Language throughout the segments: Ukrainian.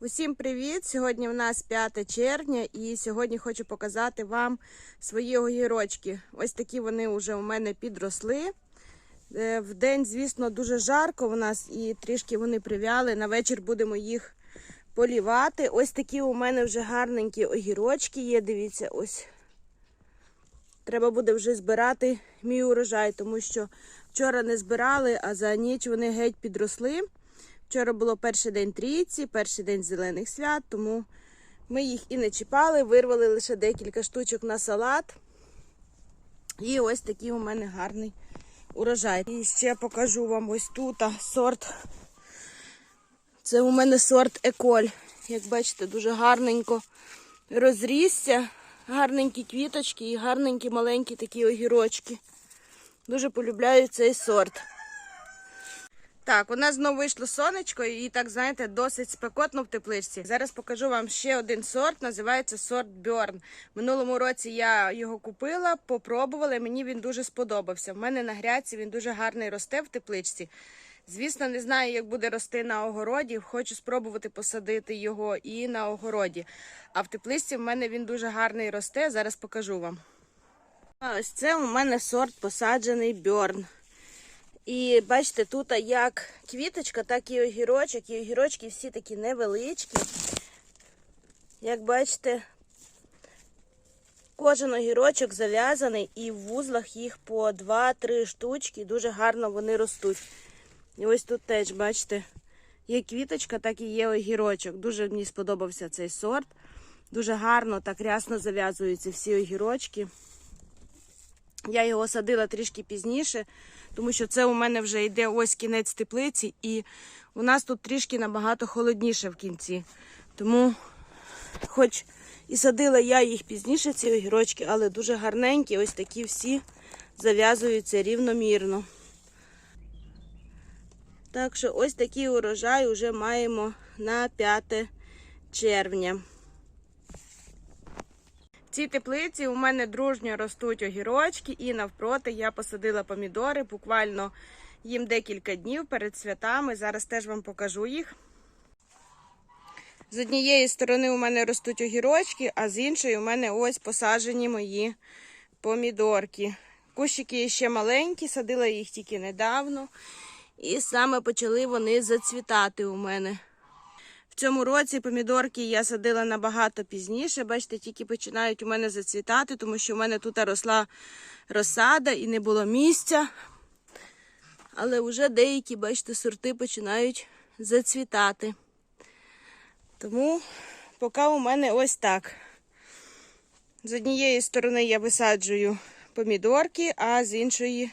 Усім привіт! Сьогодні в нас 5 червня і сьогодні хочу показати вам свої огірочки. Ось такі вони вже у мене підросли. Е, В день, звісно, дуже жарко у нас і трішки вони прив'яли. На вечір будемо їх полівати. Ось такі у мене вже гарненькі огірочки є. Дивіться, ось. Треба буде вже збирати мій урожай, тому що вчора не збирали, а за ніч вони геть підросли. Вчора було перший день трійці, перший день зелених свят, тому ми їх і не чіпали, вирвали лише декілька штучок на салат. І ось такий у мене гарний урожай. І ще покажу вам ось тут сорт. Це у мене сорт Еколь. Як бачите, дуже гарненько розрісся. Гарненькі квіточки і гарненькі маленькі такі огірочки. Дуже полюбляю цей сорт. Так, у нас знову вийшло сонечко, і так, знаєте, досить спекотно в тепличці. Зараз покажу вам ще один сорт, називається сорт Бьорн. Минулому році я його купила, попробувала, і мені він дуже сподобався. В мене на грядці він дуже гарний росте в тепличці. Звісно, не знаю, як буде рости на огороді. Хочу спробувати посадити його і на огороді. А в тепличці в мене він дуже гарний росте. Зараз покажу вам. Ось це у мене сорт посаджений Бьорн. І бачите, тут як квіточка, так і огірочок. І огірочки всі такі невеличкі. Як бачите, кожен огірочок зав'язаний і в вузлах їх по 2-3 штучки. Дуже гарно вони ростуть. І ось тут теж, бачите, є квіточка, так і є огірочок. Дуже мені сподобався цей сорт. Дуже гарно, так рясно зав'язуються всі огірочки. Я його садила трішки пізніше, тому що це у мене вже йде ось кінець теплиці, і у нас тут трішки набагато холодніше в кінці. Тому, хоч і садила я їх пізніше, ці огірочки, але дуже гарненькі, ось такі всі зав'язуються рівномірно. Так що ось такий урожай вже маємо на 5 червня. Цій теплиці у мене дружньо ростуть огірочки, і навпроти я посадила помідори. Буквально їм декілька днів перед святами. Зараз теж вам покажу їх. З однієї сторони у мене ростуть огірочки, а з іншої у мене ось посаджені мої помідорки. Кущики ще маленькі, садила їх тільки недавно. І саме почали вони зацвітати у мене. В цьому році помідорки я садила набагато пізніше. Бачите, тільки починають у мене зацвітати, тому що у мене тут росла розсада і не було місця. Але вже деякі, бачите, сорти починають зацвітати. Тому поки у мене ось так. З однієї сторони я висаджую помідорки, а з іншої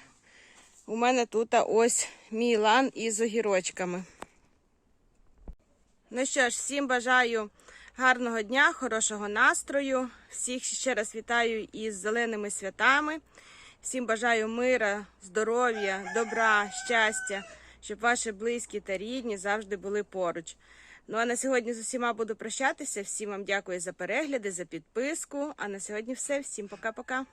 у мене тут ось мій лан із огірочками. Ну що ж, всім бажаю гарного дня, хорошого настрою. Всіх ще раз вітаю із зеленими святами. Всім бажаю мира, здоров'я, добра, щастя, щоб ваші близькі та рідні завжди були поруч. Ну а на сьогодні з усіма буду прощатися. Всім вам дякую за перегляди, за підписку. А на сьогодні все. Всім пока-пока.